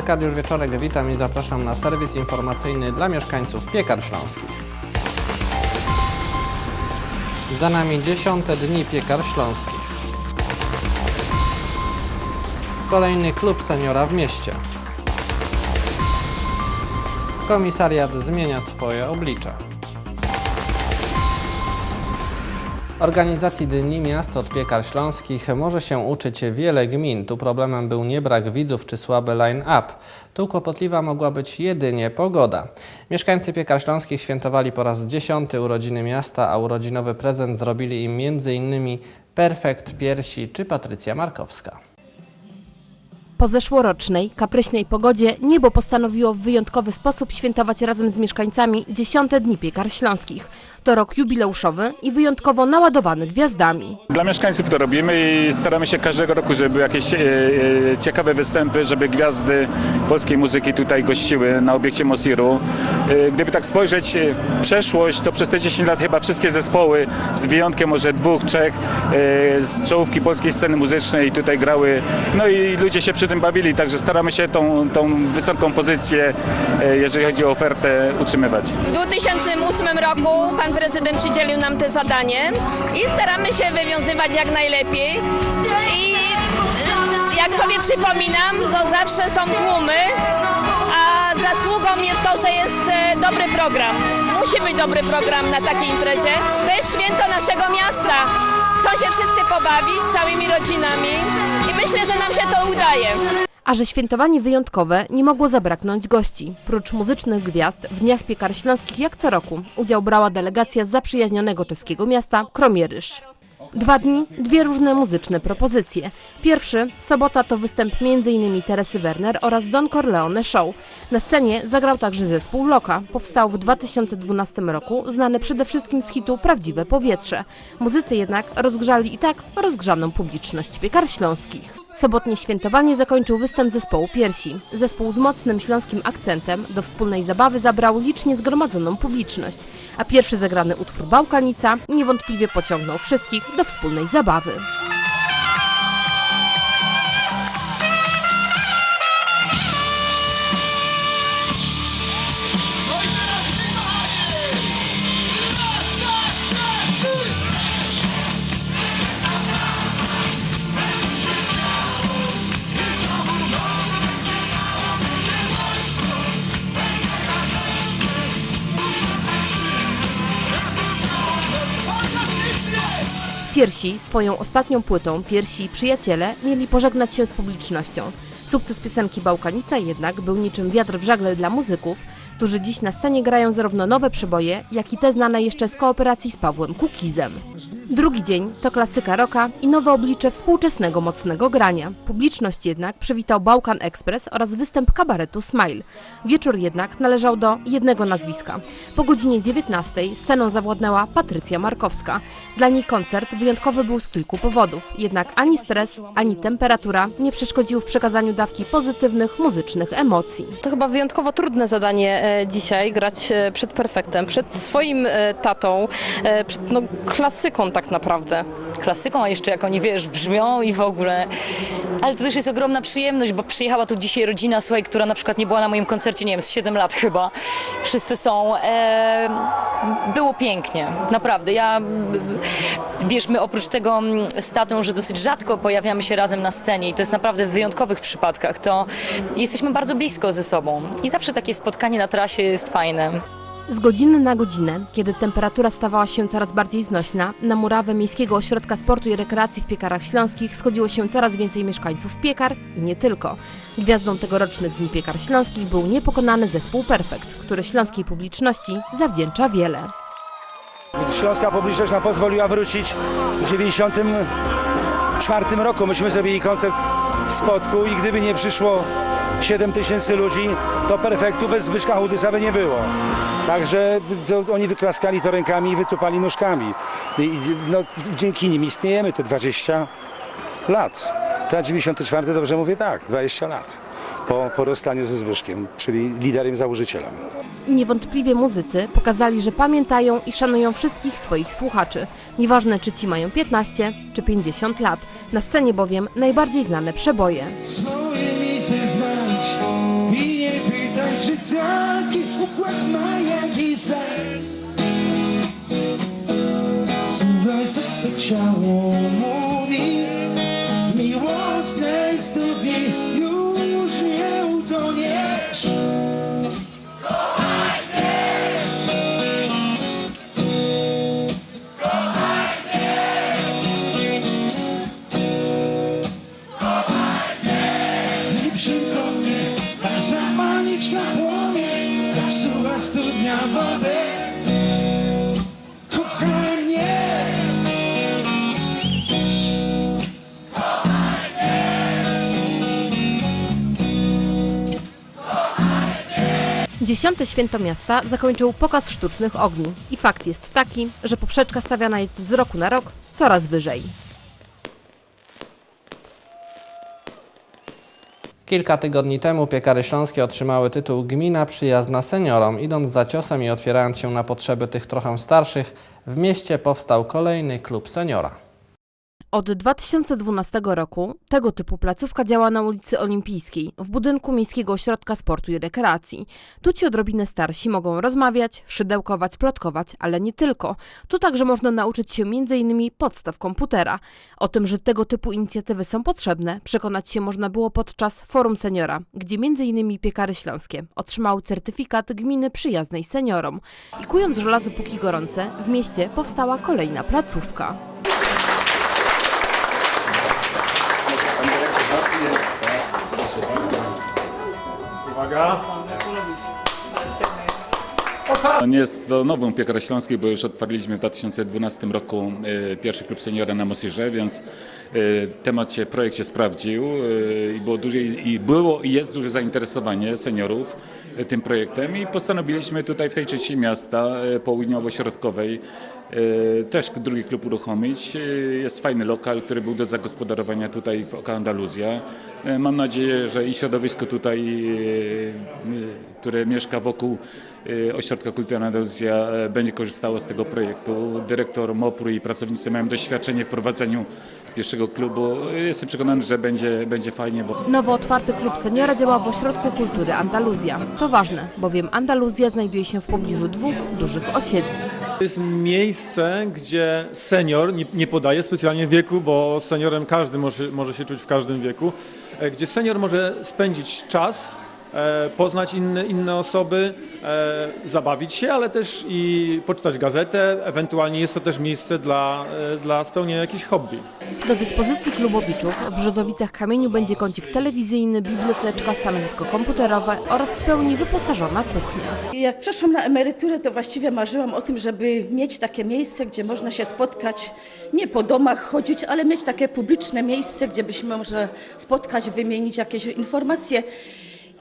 Arkadiusz Wieczorek, witam i zapraszam na serwis informacyjny dla mieszkańców Piekar Śląskich. Za nami dziesiąte dni Piekar Śląskich. Kolejny klub seniora w mieście. Komisariat zmienia swoje oblicze. Organizacji Dni Miast od Piekar Śląskich może się uczyć wiele gmin. Tu problemem był nie brak widzów czy słaby line-up. Tu kłopotliwa mogła być jedynie pogoda. Mieszkańcy Piekar Śląskich świętowali po raz dziesiąty urodziny miasta, a urodzinowy prezent zrobili im m.in. Perfekt Piersi czy Patrycja Markowska. Po zeszłorocznej, kapryśnej pogodzie niebo postanowiło w wyjątkowy sposób świętować razem z mieszkańcami dziesiąte dni piekar śląskich. To rok jubileuszowy i wyjątkowo naładowany gwiazdami. Dla mieszkańców to robimy i staramy się każdego roku, żeby były jakieś e, e, ciekawe występy, żeby gwiazdy polskiej muzyki tutaj gościły na obiekcie Mosiru. E, gdyby tak spojrzeć e, w przeszłość, to przez te 10 lat chyba wszystkie zespoły, z wyjątkiem może dwóch, trzech, e, z czołówki polskiej sceny muzycznej tutaj grały. No i ludzie się przy tym bawili, także staramy się tą, tą wysoką pozycję, e, jeżeli chodzi o ofertę, utrzymywać. W 2008 roku pan prezydent przydzielił nam te zadanie i staramy się wywiązywać jak najlepiej. I jak sobie przypominam, to zawsze są tłumy, a zasługą jest to, że jest e, dobry program. Musi być dobry program na takiej imprezie. To jest święto naszego miasta. Chcą się wszyscy pobawić z całymi rodzinami myślę, że nam się to udaje. A że świętowanie wyjątkowe nie mogło zabraknąć gości. Prócz muzycznych gwiazd w Dniach Piekar Śląskich jak co roku udział brała delegacja z zaprzyjaźnionego czeskiego miasta Kromieryż. Dwa dni, dwie różne muzyczne propozycje. Pierwszy, sobota to występ m.in. Teresy Werner oraz Don Corleone Show. Na scenie zagrał także zespół Loka. Powstał w 2012 roku, znany przede wszystkim z hitu Prawdziwe Powietrze. Muzycy jednak rozgrzali i tak rozgrzaną publiczność piekar śląskich. Sobotnie świętowanie zakończył występ zespołu Piersi. Zespół z mocnym śląskim akcentem do wspólnej zabawy zabrał licznie zgromadzoną publiczność, a pierwszy zagrany utwór Bałkanica niewątpliwie pociągnął wszystkich do wspólnej zabawy. Piersi swoją ostatnią płytą Piersi Przyjaciele mieli pożegnać się z publicznością. Sukces piosenki Bałkanica jednak był niczym wiatr w żagle dla muzyków, którzy dziś na scenie grają zarówno nowe przeboje, jak i te znane jeszcze z kooperacji z Pawłem Kukizem. Drugi dzień to klasyka rocka i nowe oblicze współczesnego mocnego grania. Publiczność jednak przywitał Bałkan Express oraz występ kabaretu Smile. Wieczór jednak należał do jednego nazwiska. Po godzinie 19 sceną zawładnęła Patrycja Markowska. Dla niej koncert wyjątkowy był z kilku powodów, jednak ani stres, ani temperatura nie przeszkodziły w przekazaniu dawki pozytywnych muzycznych emocji. To chyba wyjątkowo trudne zadanie e, dzisiaj, grać e, przed perfektem, przed swoim e, tatą, przed no, klasyką tak naprawdę. klasyką, a jeszcze jak oni, wiesz, brzmią i w ogóle. Ale to też jest ogromna przyjemność, bo przyjechała tu dzisiaj rodzina, słuchaj, która na przykład nie była na moim koncercie, nie wiem, z 7 lat chyba. Wszyscy są. E, było pięknie, naprawdę. Ja, wiesz, my oprócz tego m, z tatą, że dosyć rzadko pojawiamy się razem na scenie i to jest naprawdę w wyjątkowych przypadkach, to jesteśmy bardzo blisko ze sobą. I zawsze takie spotkanie na trasie jest fajne. Z godziny na godzinę, kiedy temperatura stawała się coraz bardziej znośna, na murawę Miejskiego Ośrodka Sportu i Rekreacji w Piekarach Śląskich schodziło się coraz więcej mieszkańców Piekar i nie tylko. Gwiazdą tegorocznych Dni Piekar Śląskich był niepokonany zespół Perfekt, który śląskiej publiczności zawdzięcza wiele. Śląska publiczność nam pozwoliła wrócić w 94 roku. Myśmy zrobili koncert w Spodku i gdyby nie przyszło 7 tysięcy ludzi, to perfektu bez Zbyszka Hudysa by nie było. Także to, oni wyklaskali to rękami i wytupali nóżkami. I, no, dzięki nim istniejemy te 20 lat. Ten 94 dobrze mówię tak, 20 lat. Po, po rozstaniu ze Zbyszkiem, czyli liderem, założycielem. I niewątpliwie muzycy pokazali, że pamiętają i szanują wszystkich swoich słuchaczy. Nieważne czy ci mają 15 czy 50 lat. Na scenie bowiem najbardziej znane przeboje. Swoje Czy taki układ ma jakiś Dziesiąte święto miasta zakończył pokaz sztucznych ogni. I fakt jest taki, że poprzeczka stawiana jest z roku na rok coraz wyżej. Kilka tygodni temu piekary śląskie otrzymały tytuł Gmina Przyjazna Seniorom. Idąc za ciosem i otwierając się na potrzeby tych trochę starszych, w mieście powstał kolejny klub seniora. Od 2012 roku tego typu placówka działa na ulicy Olimpijskiej, w budynku Miejskiego Ośrodka Sportu i Rekreacji. Tu ci odrobinę starsi mogą rozmawiać, szydełkować, plotkować, ale nie tylko. Tu także można nauczyć się m.in. podstaw komputera. O tym, że tego typu inicjatywy są potrzebne, przekonać się można było podczas Forum Seniora, gdzie m.in. piekary śląskie otrzymały certyfikat gminy przyjaznej seniorom. I kując żelazo póki gorące, w mieście powstała kolejna placówka. Nie jest to nową Piekar Śląskiej, bo już otwarliśmy w 2012 roku e, pierwszy klub seniora na Mosirze, więc e, temat się, projekt się sprawdził e, i było, duże, i było i jest duże zainteresowanie seniorów tym projektem i postanowiliśmy tutaj w tej części miasta południowo-środkowej też drugi klub uruchomić. E, Jest fajny lokal, który był do zagospodarowania tutaj w Oka Andaluzja. E, Mam nadzieję, że i środowisko tutaj, e, e, które mieszka wokół e, Ośrodka Kultury Andaluzja e, będzie korzystało z tego projektu. Dyrektor MOPR i pracownicy mają doświadczenie w prowadzeniu pierwszego klubu. Jestem przekonany, że będzie, będzie fajnie, bo Nowo otwarty klub seniora działa w Ośrodku Kultury Andaluzja. To ważne, bowiem Andaluzja znajduje się w pobliżu dwóch dużych osiedli. To jest miejsce, gdzie senior, nie, nie podaje specjalnie wieku, bo seniorem każdy może, może się czuć w każdym wieku, e, gdzie senior może spędzić czas, poznać inne, inne osoby, e, zabawić się, ale też i poczytać gazetę. Ewentualnie jest to też miejsce dla, e, dla spełnienia jakichś hobby. Do dyspozycji klubowiczów w Brzozowicach Kamieniu będzie kącik telewizyjny, biblioteczka, stanowisko komputerowe oraz w pełni wyposażona kuchnia. Jak przeszłam na emeryturę, to właściwie marzyłam o tym, żeby mieć takie miejsce, gdzie można się spotkać, nie po domach chodzić, ale mieć takie publiczne miejsce, gdzie byśmy można spotkać, wymienić jakieś informacje.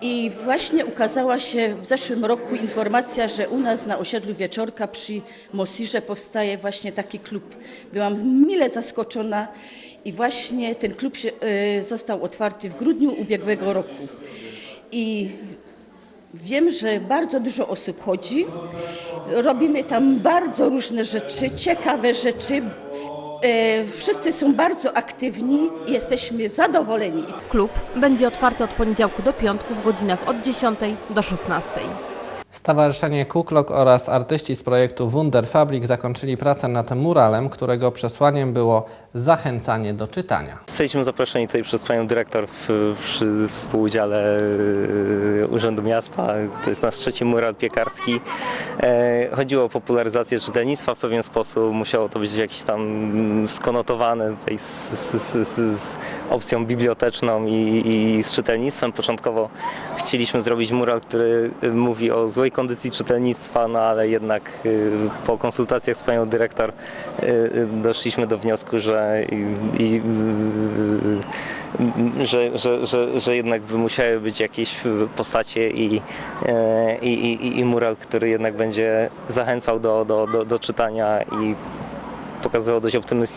I właśnie ukazała się w zeszłym roku informacja, że u nas na osiedlu Wieczorka przy Mosirze powstaje właśnie taki klub. Byłam mile zaskoczona i właśnie ten klub się, y, został otwarty w grudniu ubiegłego roku. I Wiem, że bardzo dużo osób chodzi. Robimy tam bardzo różne rzeczy, ciekawe rzeczy. E, Wszyscy są bardzo aktywni jesteśmy zadowoleni. Klub będzie otwarty od poniedziałku do piątku w godzinach od 10 do 16. Stowarzyszenie Kuklok oraz artyści z projektu Wunder Fabrik zakończyli pracę nad muralem, którego przesłaniem było zachęcanie do czytania. Jesteśmy zaproszeni tutaj przez panią dyrektor w, przy współudziale e, Urzędu Miasta. To jest nasz trzeci mural piekarski. E, Chodziło o popularyzację czytelnictwa w pewien sposób. Musiało to być jakieś tam skonotowane z, z, z, z opcją biblioteczną i, i z czytelnictwem. Początkowo chcieliśmy zrobić mural, który mówi o złej kondycji czytelnictwa, no ale jednak e, po konsultacjach z panią dyrektor e, e, doszliśmy do wniosku, że, i, y, że, że, że, że jednak by musiały być jakieś postacie i, i, i, i mural, który jednak będzie zachęcał do, do, do, do czytania i pokazywał dość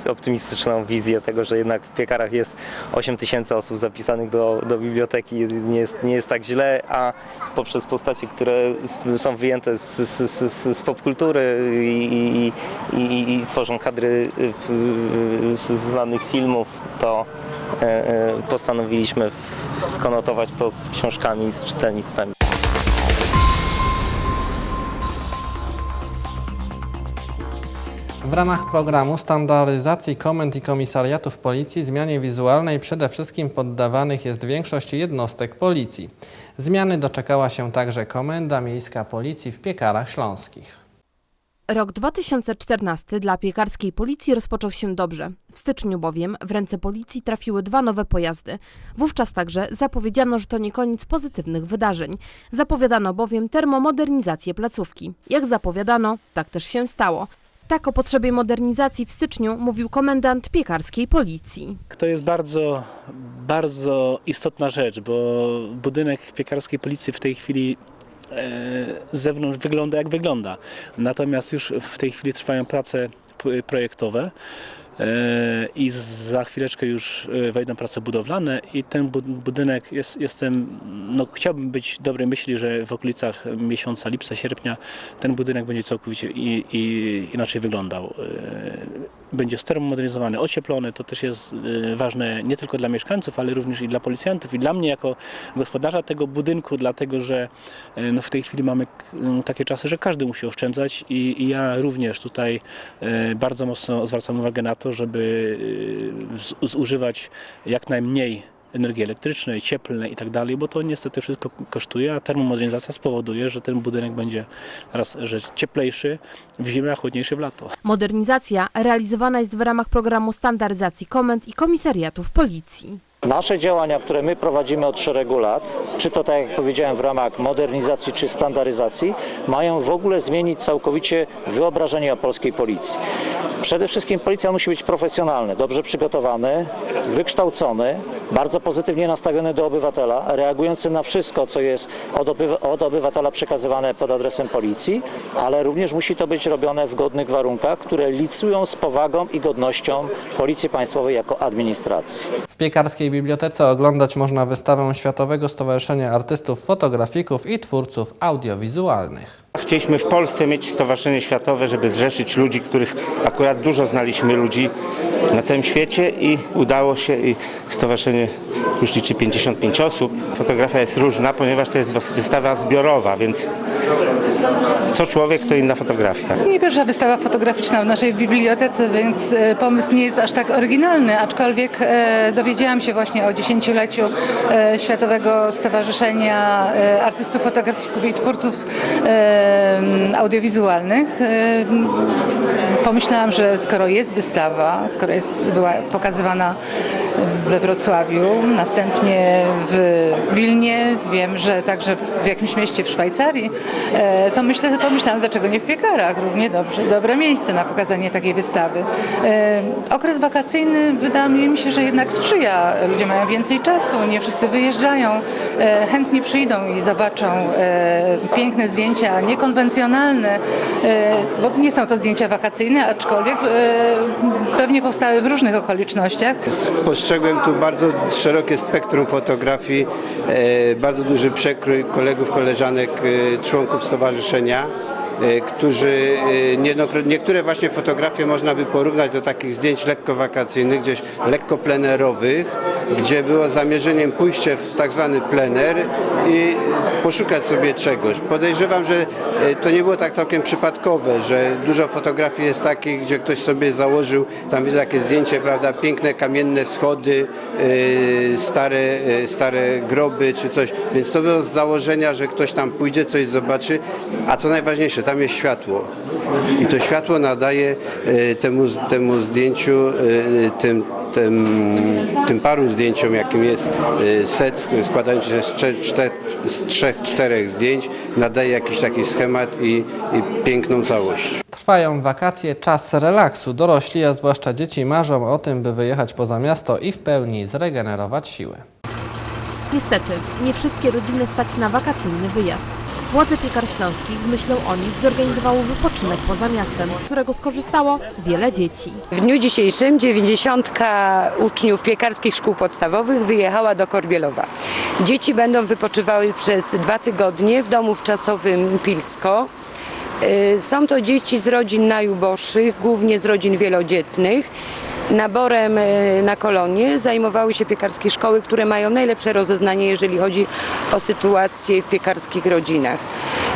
optymistyczną wizję tego, że jednak w piekarach jest 8 tysięcy osób zapisanych do, do biblioteki, nie jest, nie jest tak źle, a poprzez postacie, które są wyjęte z, z, z, z popkultury i, i, i, i tworzą kadry w- z znanych filmów, to e, e, postanowiliśmy skonotować to z książkami, z czytelnictwem. W ramach programu standaryzacji komend i komisariatów policji zmianie wizualnej przede wszystkim poddawanych jest większość jednostek policji. Zmiany doczekała się także Komenda Miejska Policji w Piekarach Śląskich. Rok 2014 dla piekarskiej policji rozpoczął się dobrze. W styczniu bowiem w ręce policji trafiły dwa nowe pojazdy. Wówczas także zapowiedziano, że to nie koniec pozytywnych wydarzeń. Zapowiadano bowiem termomodernizację placówki. Jak zapowiadano, tak też się stało. Tak o potrzebie modernizacji w styczniu mówił komendant piekarskiej policji. To jest bardzo, bardzo istotna rzecz, bo budynek piekarskiej policji w tej chwili e, z zewnątrz wygląda jak wygląda. Natomiast już w tej chwili trwają prace projektowe i za chwileczkę już e, wejdą prace budowlane i ten bu- budynek jest, jestem, no chciałbym być dobrej myśli, że w okolicach miesiąca lipca, sierpnia ten budynek będzie całkowicie i, i inaczej wyglądał. Będzie stermomodernizowany, ocieplony, to też jest e, ważne nie tylko dla mieszkańców, ale również i dla policjantów. I dla mnie jako gospodarza tego budynku, dlatego że e, no w tej chwili mamy m, takie czasy, że każdy musi oszczędzać i, i ja również tutaj bardzo mocno zwracam uwagę na to, żeby zużywać jak najmniej energii elektrycznej, cieplnej i tak dalej, bo to niestety wszystko kosztuje, a termomodernizacja spowoduje, że ten budynek będzie raz, że cieplejszy w zimę, a chłodniejszy w lato. Modernizacja realizowana jest w ramach programu standaryzacji komend i komisariatów policji. Nasze działania, które my prowadzimy od szeregu lat, czy to tak jak powiedziałem w ramach modernizacji czy standaryzacji, mają w ogóle zmienić całkowicie wyobrażenie o polskiej policji. Przede wszystkim policja musi być profesjonalny, dobrze przygotowany, wykształcony, bardzo pozytywnie nastawiony do obywatela, reagujący na wszystko, co jest od, obywa- od obywatela przekazywane pod adresem policji, ale również musi to być robione w godnych warunkach, które licują z powagą i godnością Policji Państwowej jako administracji. W Piekarskiej Bibliotece oglądać można wystawę Światowego Stowarzyszenia Artystów Fotografików i Twórców Audiowizualnych. Chcieliśmy w Polsce mieć Stowarzyszenie Światowe, żeby zrzeszyć ludzi, których akurat dużo znaliśmy ludzi na całym świecie i udało się i stowarzyszenie już liczy 55 osób. Fotografia jest różna, ponieważ to jest wys- wystawa zbiorowa, więc co człowiek to inna fotografia. Nie pierwsza wystawa fotograficzna w naszej bibliotece, więc e, pomysł nie jest aż tak oryginalny, aczkolwiek e, dowiedziałam się właśnie o dziesięcioleciu e, Światowego Stowarzyszenia Artystów Fotografików i Twórców Audiowizualnych. Pomyślałam, że skoro jest wystawa, skoro jest, była pokazywana we Wrocławiu, następnie w Wilnie, wiem, że także w jakimś mieście w Szwajcarii, e, to myślę, pomyślałam, dlaczego nie w Piekarach, równie dobrze, dobre miejsce na pokazanie takiej wystawy. E, Okres wakacyjny wydaje mi się, że jednak sprzyja, ludzie mają więcej czasu, nie wszyscy wyjeżdżają, e, chętnie przyjdą i zobaczą piękne zdjęcia, niekonwencjonalne, bo nie są to zdjęcia wakacyjne, aczkolwiek pewnie powstały w różnych okolicznościach. Spostrzegłem tu bardzo szerokie spektrum fotografii, e, bardzo duży przekrój kolegów, koleżanek, e, członków stowarzyszenia, którzy e, niejednokrotnie- niektóre właśnie fotografie można by porównać do takich zdjęć lekko wakacyjnych, gdzieś lekko plenerowych, gdzie było zamierzeniem pójście w tak zwany plener i poszukać sobie czegoś. Podejrzewam, że e, to nie było tak całkiem przypadkowe, że dużo fotografii jest takich, gdzie ktoś sobie założył, tam jest takie zdjęcie, prawda, piękne kamienne schody, stare, stare groby czy coś, więc to było z założenia, że ktoś tam pójdzie, coś zobaczy, a co najważniejsze, tam jest światło i to światło nadaje e, temu, temu zdjęciu, e, tym, tym, tym paru zdjęciom, jakim jest e, set, składający się z, trzech, czter, z trzech, czterech zdjęć, nadaje jakiś taki schemat i, i piękną całość. Trwają wakacje, czas relaksu. Dorośli, a zwłaszcza dzieci marzą o tym, by wyjechać poza miasto i w pełni zregenerować siły. Niestety, nie wszystkie rodziny stać na wakacyjny wyjazd. Władze Piekar Śląskich z myślą o nich zorganizowały wypoczynek poza miastem, z którego skorzystało wiele dzieci. W dniu dzisiejszym 90 uczniów piekarskich szkół podstawowych wyjechała do Korbielowa. Dzieci będą wypoczywały przez dwa tygodnie w domu wczasowym Pilsko. Y, Są to dzieci z rodzin najuboższych, głównie z rodzin wielodzietnych. Naborem e, na kolonie zajmowały się piekarskie szkoły, które mają najlepsze rozeznanie, jeżeli chodzi o sytuację w piekarskich rodzinach.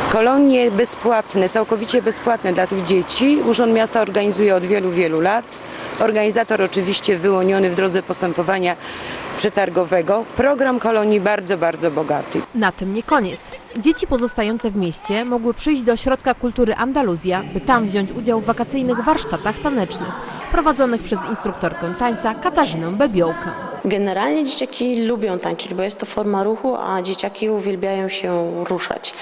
Kolonie bezpłatne, całkowicie bezpłatne dla tych dzieci Urząd Miasta organizuje od wielu, wielu lat. Organizator oczywiście wyłoniony w drodze postępowania przetargowego. Program kolonii bardzo, bardzo bogaty. Na tym nie koniec. Dzieci pozostające w mieście mogły przyjść do Ośrodka Kultury Andaluzja, by tam wziąć udział w wakacyjnych warsztatach tanecznych, prowadzonych przez instruktorkę tańca Katarzynę Bebiołkę. Generalnie dzieciaki lubią tańczyć, bo jest to forma ruchu, a dzieciaki uwielbiają się ruszać.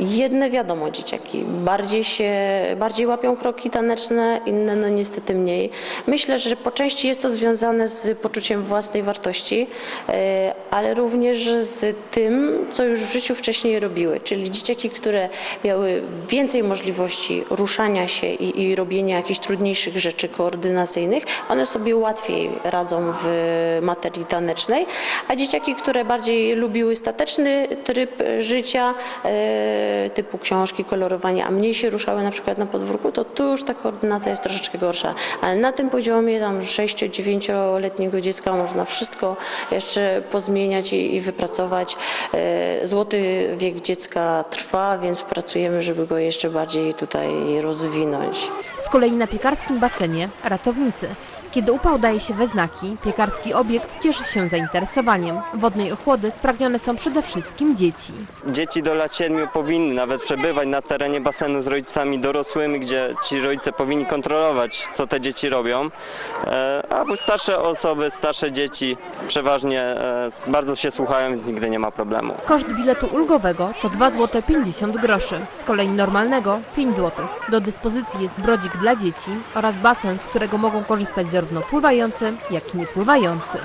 Jedne wiadomo, dzieciaki bardziej się, bardziej łapią kroki taneczne, inne no niestety mniej. Myślę, że po części jest to związane z poczuciem własnej wartości, e, ale również z tym, co już w życiu wcześniej robiły. Czyli dzieciaki, które miały więcej możliwości ruszania się i, i robienia jakichś trudniejszych rzeczy koordynacyjnych, one sobie łatwiej radzą w materii tanecznej, a dzieciaki, które bardziej lubiły stateczny tryb życia, e, typu książki, kolorowanie, a mniej się ruszały na przykład na podwórku, to tu już ta koordynacja jest troszeczkę gorsza. Ale na tym poziomie tam 6-9-letniego dziecka można wszystko jeszcze pozmieniać i, wypracować. E, Złoty wiek dziecka trwa, więc pracujemy, żeby go jeszcze bardziej tutaj rozwinąć. Z kolei na piekarskim basenie ratownicy. Kiedy upał daje się we znaki, piekarski obiekt cieszy się zainteresowaniem. Wodnej ochłody spragnione są przede wszystkim dzieci. Dzieci do lat 7 powinny nawet przebywać na terenie basenu z rodzicami dorosłymi, gdzie ci rodzice powinni kontrolować, co te dzieci robią. E, A starsze osoby, starsze dzieci przeważnie e, bardzo się słuchają, więc nigdy nie ma problemu. Koszt biletu ulgowego to 2 zł 50 groszy, z kolei normalnego 5 zł. Do dyspozycji jest brodzik dla dzieci oraz basen, z którego mogą korzystać zarówno pływający, jak i niepływający.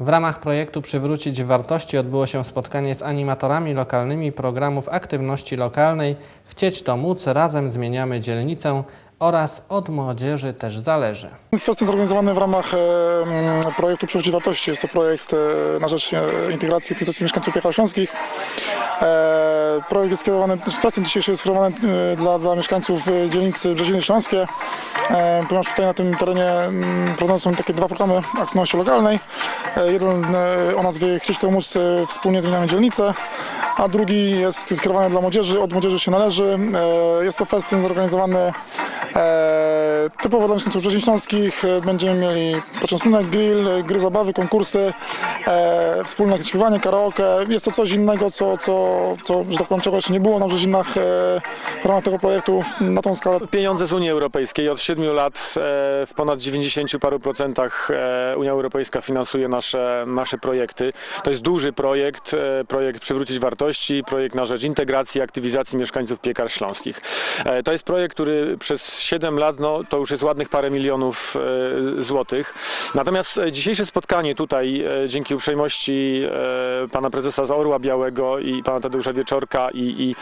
W ramach projektu Przywrócić Wartości odbyło się spotkanie z animatorami lokalnymi programów aktywności lokalnej Chcieć to móc, razem zmieniamy dzielnicę oraz od młodzieży też zależy. Festyn zorganizowany w ramach e, projektu Przywrócić Wartości. Jest to projekt e, na rzecz e, integracji i mieszkańców Piechar Śląskich. E, projekt jest skierowany, znaczy festyn dzisiejszy jest skierowany e, dla, dla mieszkańców e, dzielnicy Brzeziny Śląskie, ponieważ tutaj na tym terenie m, prowadzone są takie dwa programy aktywności lokalnej. Jeden o nazwie Chcieć to móc, wspólnie zmieniamy dzielnicę, a drugi jest skierowany dla młodzieży, od młodzieży się należy. Jest to festyn zorganizowany E, typowo dla mieszkańców Brzezin Śląskich e, będziemy mieli poczęstunek, grill, e, gry zabawy, konkursy, e, wspólne śpiewanie, karaoke. Jest to coś innego, co, co, co że tak powiem, czegoś jeszcze nie było na Brzezinach e, w ramach tego projektu na tą skalę. Pieniądze z Unii Europejskiej. Od 7 lat e, w ponad 90 paru procentach e, Unia Europejska finansuje nasze, nasze projekty. To jest duży projekt, e, projekt Przywrócić Wartości, projekt na rzecz integracji i aktywizacji mieszkańców piekar śląskich. E, To jest projekt, który przez 7 lat, no to już jest ładnych parę milionów e, złotych. Natomiast e, dzisiejsze spotkanie tutaj, e, dzięki uprzejmości pana prezesa z Orła Białego i pana Tadeusza Wieczorka i, i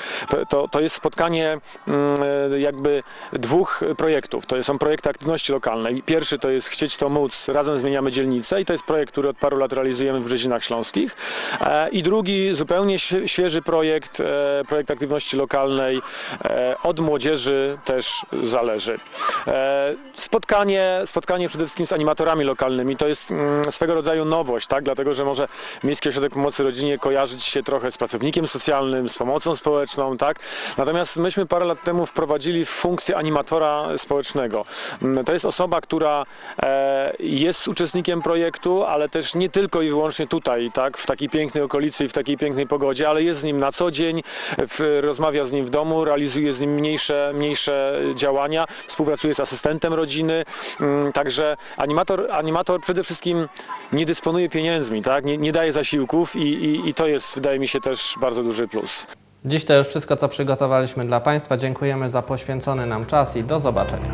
to, to jest spotkanie mm, jakby dwóch projektów. To są projekty aktywności lokalnej. Pierwszy to jest Chcieć to móc, razem zmieniamy dzielnicę i to jest projekt, który od paru lat realizujemy w Brzezinach Śląskich. I drugi zupełnie świe- świeży projekt, projekt aktywności lokalnej od młodzieży też zależy. E, Spotkanie, spotkanie przede wszystkim z animatorami lokalnymi to jest mm, swego rodzaju nowość, tak? dlatego że może Miejski Ośrodek Pomocy Rodzinie kojarzyć się trochę z pracownikiem socjalnym, z pomocą społeczną, tak? Natomiast myśmy parę lat temu wprowadzili funkcję animatora społecznego. Mm, To jest osoba, która e, jest uczestnikiem projektu, ale też nie tylko i wyłącznie tutaj, tak? W takiej pięknej okolicy i w takiej pięknej pogodzie, ale jest z nim na co dzień, w, rozmawia z nim w domu, realizuje z nim mniejsze, mniejsze działania, współpracuje z asystentem rodziny, mm, także animator, animator przede wszystkim nie dysponuje pieniędzmi, tak? nie, nie daje zasiłków i, i, i to jest, wydaje mi się, też bardzo duży plus. Dziś to już wszystko, co przygotowaliśmy dla Państwa. Dziękujemy za poświęcony nam czas i do zobaczenia.